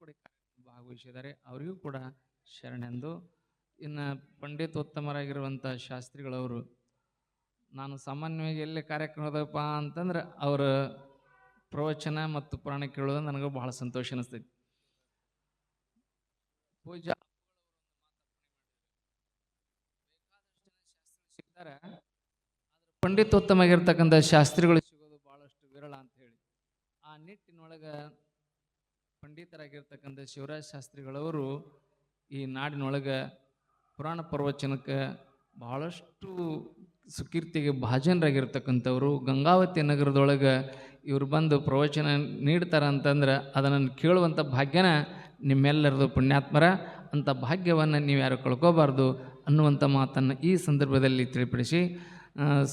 ಕೂಡ ಭಾಗವಹಿಸಿದ್ದಾರೆ. ಅವರಿಗೂ ಕೂಡ ಶರಣೆಂದು. ಇನ್ನು ಪಂಡಿತೋತ್ತಮರಾಗಿರುವಂಥ ಶಾಸ್ತ್ರಿಗಳವರು, ನಾನು ಸಾಮಾನ್ಯವಾಗಿ ಎಲ್ಲಿ ಕಾರ್ಯಕ್ರಮದಪ್ಪ ಅಂತಂದ್ರೆ ಅವರ ಪ್ರವಚನ ಮತ್ತು ಪುರಾಣ ಕೇಳೋದು ನನಗೆ ಬಹಳ ಸಂತೋಷ ಅನಿಸ್ತೈತಿ. ಪೂಜಾ ಪಂಡಿತೋತ್ತಮಾಗಿರ್ತಕ್ಕಂಥ ಶಾಸ್ತ್ರಿಗಳು ಸಿಗೋದು ಬಹಳಷ್ಟು ವಿರಳ ಅಂತ ಹೇಳಿ ಆ ನಿಟ್ಟಿನೊಳಗೆ ಪಂಡಿತರಾಗಿರ್ತಕ್ಕಂಥ ಶಿವರಾಜ್ ಶಾಸ್ತ್ರಿಗಳವರು ಈ ನಾಡಿನೊಳಗೆ ಪುರಾಣ ಪ್ರವಚನಕ್ಕೆ ಬಹಳಷ್ಟು ಸುಕೀರ್ತಿಗೆ ಭಾಜನರಾಗಿರ್ತಕ್ಕಂಥವ್ರು. ಗಂಗಾವತಿ ನಗರದೊಳಗೆ ಇವ್ರು ಬಂದು ಪ್ರವಚನ ನೀಡ್ತಾರೆ ಅಂತಂದ್ರೆ ಅದನ್ನು ಕೇಳುವಂಥ ಭಾಗ್ಯನ ನಿಮ್ಮೆಲ್ಲರದು ಪುಣ್ಯಾತ್ಮರ ಅಂಥ ಭಾಗ್ಯವನ್ನು ನೀವು ಯಾರು ಕಳ್ಕೋಬಾರ್ದು ಅನ್ನುವಂಥ ಮಾತನ್ನು ಈ ಸಂದರ್ಭದಲ್ಲಿ ತಿಳಿಪಡಿಸಿ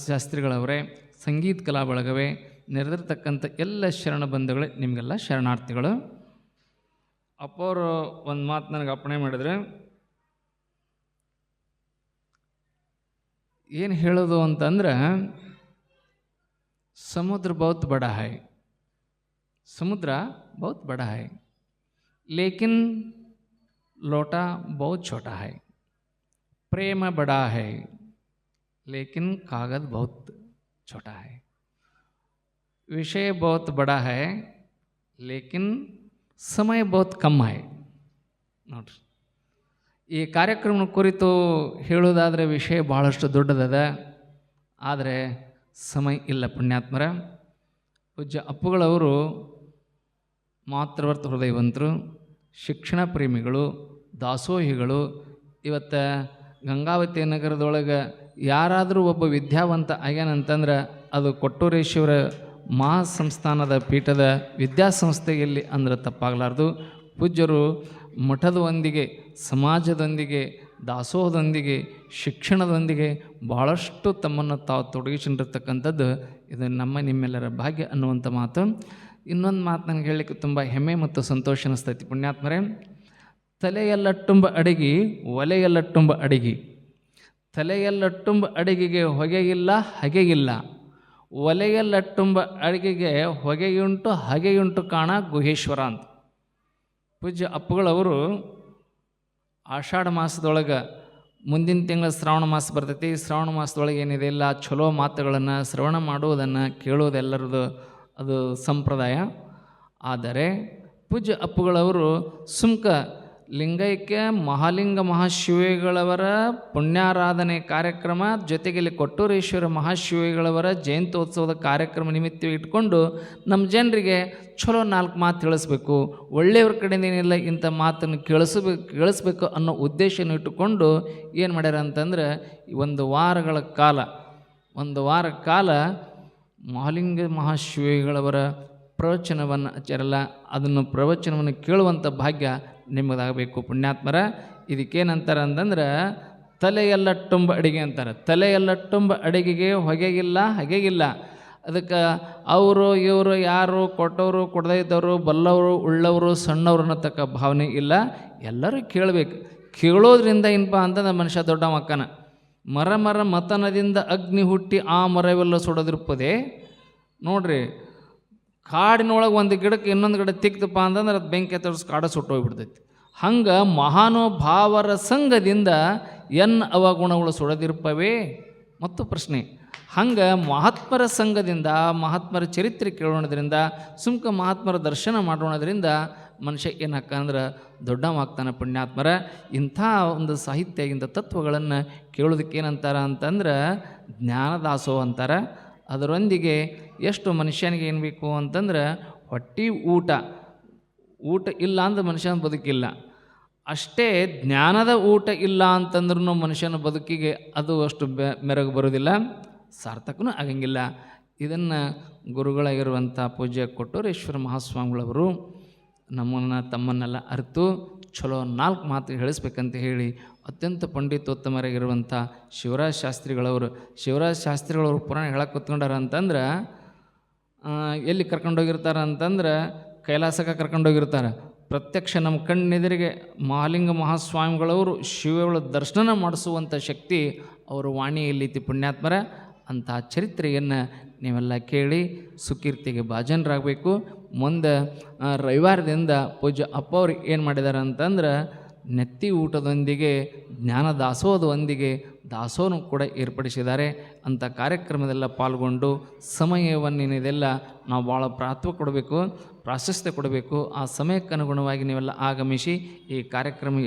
ಶಾಸ್ತ್ರಿಗಳವರೇ, ಸಂಗೀತ ಕಲಾ ಬಳಗವೇ ನೆರೆದಿರ್ತಕ್ಕಂಥ ಎಲ್ಲ ಶರಣ ಬಂಧುಗಳೇ ನಿಮಗೆಲ್ಲ ಶರಣಾರ್ಥಿಗಳು. ಅಪ್ಪವರು ಒಂದು ಮಾತು ನನಗೆ ಅಪ್ಪಣೆ ಮಾಡಿದರೆ, ಏನು ಹೇಳೋದು ಅಂತಂದ್ರೆ, ಸಮುದ್ರ ಬಹುತ್ ಬಡ ಹಾಯ್ ಸಮುದ್ರ ಬಹುತ್ ಬಡ ಹಾಯ್ ಲೇಕಿನ್ ಲೋಟ ಬಹುತ್ ಛೋಟ ಹಾಯ್ ಪ್ರೇಮ ಬಡ ಹೈ. ಲೇಕಿನ್ ಕಾಗದ ಬಹುತ್ ಛೋಟ ಹೈ. विषय बहुत बड़ा है लेकिन समय बहुत कम है ನೋಡ್ರಿ ಈ ಕಾರ್ಯಕ್ರಮ ಕುರಿತು ಹೇಳೋದಾದರೆ ವಿಷಯ ಭಾಳಷ್ಟು ದೊಡ್ಡದದ ಆದರೆ ಸಮಯ ಇಲ್ಲ ಪುಣ್ಯಾತ್ಮರ ಪೂಜ್ಯ ಅಪ್ಪುಗಳವರು ಮಾತೃವರ್ತ ಹೃದಯವಂತರು ಶಿಕ್ಷಣ ಪ್ರೇಮಿಗಳು ದಾಸೋಹಿಗಳು ಇವತ್ತು ಗಂಗಾವತಿ ನಗರದೊಳಗೆ ಯಾರಾದರೂ ಒಬ್ಬ ವಿದ್ಯಾವಂತ ಆಗ್ಯಾನಂತಂದ್ರೆ ಅದು ಕೊಟ್ಟೂರೇಶ್ವರ ಮಹಾಸಂಸ್ಥಾನದ ಪೀಠದ ವಿದ್ಯಾಸಂಸ್ಥೆಯಲ್ಲಿ ಅಂದ್ರೆ ತಪ್ಪಾಗಲಾರ್ದು. ಪೂಜ್ಯರು ಮಠದೊಂದಿಗೆ, ಸಮಾಜದೊಂದಿಗೆ, ದಾಸೋಹದೊಂದಿಗೆ, ಶಿಕ್ಷಣದೊಂದಿಗೆ ಭಾಳಷ್ಟು ತಮ್ಮನ್ನು ತಾವು ತೊಡಗಿಸಿಕೊಂಡಿರ್ತಕ್ಕಂಥದ್ದು ಇದು ನಮ್ಮ ನಿಮ್ಮೆಲ್ಲರ ಭಾಗ್ಯ ಅನ್ನುವಂಥ ಮಾತು. ಇನ್ನೊಂದು ಮಾತು ನನಗೆ ಹೇಳಲಿಕ್ಕೆ ತುಂಬ ಹೆಮ್ಮೆ ಮತ್ತು ಸಂತೋಷ ಅನ್ನಿಸ್ತೈತಿ ಪುಣ್ಯಾತ್ಮರೇ. ತಲೆಯಲ್ಲಟ್ಟುಂಬ ಅಡಿಗೆ, ಒಲೆಯಲ್ಲಟ್ಟುಂಬ ಅಡಿಗೆ. ತಲೆಯಲ್ಲಟ್ಟುಂಬ ಅಡಿಗೆಗೆ ಹೊಗೆಯಿಲ್ಲ, ಹಗೆಯಿಲ್ಲ. ಒಲೆಯಲ್ಲಟ್ಟುಂಬ ಅಡಿಗೆಗೆ ಹೊಗೆಯುಂಟು ಹಗೆಯುಂಟು ಕಾಣ ಗುಹೇಶ್ವರ ಅಂತ. ಪೂಜ್ಯ ಅಪ್ಪುಗಳವರು ಆಷಾಢ ಮಾಸದೊಳಗೆ ಮುಂದಿನ ತಿಂಗಳ ಶ್ರಾವಣ ಮಾಸ ಬರ್ತೈತಿ. ಶ್ರಾವಣ ಮಾಸದೊಳಗೆ ಏನಿದೆ? ಇಲ್ಲ ಚಲೋ ಮಾತುಗಳನ್ನು, ಶ್ರವಣ ಮಾಡುವುದನ್ನು ಕೇಳುವುದೆಲ್ಲರದು ಅದು ಸಂಪ್ರದಾಯ. ಆದರೆ ಪೂಜ್ಯ ಅಪ್ಪುಗಳವರು ಸುಮ್ಕ ಲಿಂಗೈಕ್ಯ ಮಹಾಲಿಂಗ ಮಹಾಶಿವಿಗಳವರ ಪುಣ್ಯಾರಾಧನೆ ಕಾರ್ಯಕ್ರಮ ಜೊತೆಗೆ ಇಲ್ಲಿ ಕೊಟ್ಟೂರೇಶ್ವರ ಮಹಾಶಿವಿಗಳವರ ಜಯಂತ್ಯೋತ್ಸವದ ಕಾರ್ಯಕ್ರಮ ನಿಮಿತ್ತ ಇಟ್ಕೊಂಡು ನಮ್ಮ ಜನರಿಗೆ ಚಲೋ ನಾಲ್ಕು ಮಾತು ತಿಳಿಸ್ಬೇಕು. ಒಳ್ಳೆಯವ್ರ ಕಡೆಯಿಂದ ಏನಿಲ್ಲ ಇಂಥ ಮಾತನ್ನು ಕೇಳಿಸ್ಬೇಕು ಕೇಳಿಸ್ಬೇಕು ಅನ್ನೋ ಉದ್ದೇಶನ ಇಟ್ಟುಕೊಂಡು ಏನು ಮಾಡ್ಯಾರ ಅಂತಂದ್ರೆ ಒಂದು ವಾರಗಳ ಕಾಲ, ಒಂದು ವಾರ ಕಾಲ ಮಹಾಲಿಂಗ ಮಹಾಶಿವಿಗಳವರ ಪ್ರವಚನವನ್ನು ಆಚರಲ್ಲ ಅದನ್ನು ಪ್ರವಚನವನ್ನು ಕೇಳುವಂಥ ಭಾಗ್ಯ ನಿಮಗಾಗಬೇಕು. ಪುಣ್ಯಾತ್ಮರ, ಇದಕ್ಕೇನಂತಾರೆ ಅಂತಂದ್ರೆ ತಲೆಯೆಲ್ಲ ತುಂಬ ಅಡಿಗೆ ಅಂತಾರೆ. ತಲೆಯೆಲ್ಲ ತುಂಬ ಅಡಿಗೆಗೆ ಹೊಗೆಗಿಲ್ಲ, ಹಗೆಗಿಲ್ಲ. ಅದಕ್ಕೆ ಅವರು, ಇವರು, ಯಾರು, ಕೊಟ್ಟವರು ಕೊಡದೇ ಇದ್ದವರು ಬಲ್ಲವರು, ಉಳ್ಳವರು, ಸಣ್ಣವರು ಅನ್ನತಕ್ಕ ಭಾವನೆ ಇಲ್ಲ. ಎಲ್ಲರೂ ಕೇಳಬೇಕು. ಕೇಳೋದ್ರಿಂದ ಏನಪ್ಪ ಅಂತಂದ್ರೆ ಮನುಷ್ಯ ದೊಡ್ಡ ಮಕ್ಕನ ಮರ ಮರ ಮತನದಿಂದ ಅಗ್ನಿ ಹುಟ್ಟಿ ಆ ಮರವೆಲ್ಲ ಸುಡದಿರುತ್ತದೆ ನೋಡ್ರಿ ಕಾಡಿನೊಳಗೆ ಒಂದು ಗಿಡಕ್ಕೆ ಇನ್ನೊಂದು ಗಿಡ ತಿಕ್ತಪ್ಪ ಅಂತಂದ್ರೆ ಅದು ಬೆಂಕಿ ತರಿಸಿ ಕಾಡ ಸುಟ್ಟೋಗ್ಬಿಡ್ತೈತಿ. ಹಂಗೆ ಮಹಾನುಭಾವರ ಸಂಘದಿಂದ ಎನ್ ಅವಗುಣಗಳು ಸುಡದಿರ್ಪವೇ? ಮತ್ತು ಪ್ರಶ್ನೆ, ಹಂಗೆ ಮಹಾತ್ಮರ ಸಂಘದಿಂದ, ಮಹಾತ್ಮರ ಚರಿತ್ರೆ ಕೇಳೋಣದ್ರಿಂದ, ಸುಮ್ಕ ಮಹಾತ್ಮರ ದರ್ಶನ ಮಾಡೋಣದ್ರಿಂದ ಮನುಷ್ಯ ಏನಕ್ಕ ಅಂದ್ರೆ ದೊಡ್ಡವಾಗ್ತಾನೆ ಪುಣ್ಯಾತ್ಮರ. ಇಂಥ ಒಂದು ಸಾಹಿತ್ಯ ಇಂಥ ತತ್ವಗಳನ್ನು ಕೇಳೋದಕ್ಕೆ ಏನಂತಾರ ಅಂತಂದ್ರೆ ಜ್ಞಾನದಾಸೋ ಅಂತಾರೆ. ಅದರೊಂದಿಗೆ ಎಷ್ಟು ಮನುಷ್ಯನಿಗೆ ಏನು ಬೇಕು ಅಂತಂದ್ರೆ ಹೊಟ್ಟೆ ಊಟ. ಊಟ ಇಲ್ಲ ಅಂದ್ರೆ ಮನುಷ್ಯನ ಬದುಕಿಲ್ಲ. ಅಷ್ಟೇ ಜ್ಞಾನದ ಊಟ ಇಲ್ಲ ಅಂತಂದ್ರೂ ಮನುಷ್ಯನ ಬದುಕಿಗೆ ಅದು ಅಷ್ಟು ಮೆರಗು ಬರೋದಿಲ್ಲ. ಸಾರ್ಥಕನೂ ಆಗಂಗಿಲ್ಲ. ಇದನ್ನು ಗುರುಗಳಾಗಿರುವಂಥ ಪೂಜ್ಯ ಕೊಟ್ಟೂರೇಶ್ವರ ಮಹಾಸ್ವಾಮಿಗಳವರು ನಮ್ಮನ್ನು ತಮ್ಮನ್ನೆಲ್ಲ ಅರಿತು ಚಲೋ ನಾಲ್ಕು ಮಾತು ಹೇಳಿಸ್ಬೇಕಂತ ಹೇಳಿ ಅತ್ಯಂತ ಪಂಡಿತೋತ್ತಮರಾಗಿರುವಂಥ ಶಿವರಾಜ ಶಾಸ್ತ್ರಿಗಳವರು. ಶಿವರಾಜ ಶಾಸ್ತ್ರಿಗಳವರು ಪುರಾಣ ಹೇಳಕ್ಕೆ ಕೂತ್ಕೊಂಡಾರ ಅಂತಂದ್ರೆ ಎಲ್ಲಿ ಕರ್ಕೊಂಡೋಗಿರ್ತಾರೆ ಅಂತಂದ್ರೆ ಕೈಲಾಸಕ್ಕೆ ಕರ್ಕೊಂಡೋಗಿರ್ತಾರೆ. ಪ್ರತ್ಯಕ್ಷ ನಮ್ಮ ಕಣ್ಣೆದುರಿಗೆ ಮಹಾಲಿಂಗ ಮಹಾಸ್ವಾಮಿಗಳವರು ಶಿವಗಳ ದರ್ಶನ ಮಾಡಿಸುವಂಥ ಶಕ್ತಿ ಅವರ ವಾಣಿಯಲ್ಲಿತಿ ಪುಣ್ಯಾತ್ಮರ. ಅಂತಹ ಚರಿತ್ರೆಯನ್ನು ನೀವೆಲ್ಲ ಕೇಳಿ ಸುಕೀರ್ತಿಗೆ ಭಾಜನರಾಗಬೇಕು. ಮುಂದೆ ರವಿವಾರದಿಂದ ಪೂಜ್ಯ ಅಪ್ಪ ಅವ್ರು ಏನು ಮಾಡಿದ್ದಾರೆ ಅಂತಂದ್ರೆ ನೆತ್ತಿ ಊಟದೊಂದಿಗೆ, ಜ್ಞಾನ ದಾಸೋಹದೊಂದಿಗೆ ದಾಸೋಹನು ಕೂಡ ಏರ್ಪಡಿಸಿದ್ದಾರೆ. ಅಂಥ ಕಾರ್ಯಕ್ರಮದೆಲ್ಲ ಪಾಲ್ಗೊಂಡು ಸಮಯವನ್ನೇನಿದೆಲ್ಲ ನಾವು ಭಾಳ ಪ್ರಾತ್ವ ಕೊಡಬೇಕು, ಪ್ರಾಶಸ್ತ್ಯ ಕೊಡಬೇಕು. ಆ ಸಮಯಕ್ಕನುಗುಣವಾಗಿ ನೀವೆಲ್ಲ ಆಗಮಿಸಿ ಈ ಕಾರ್ಯಕ್ರಮ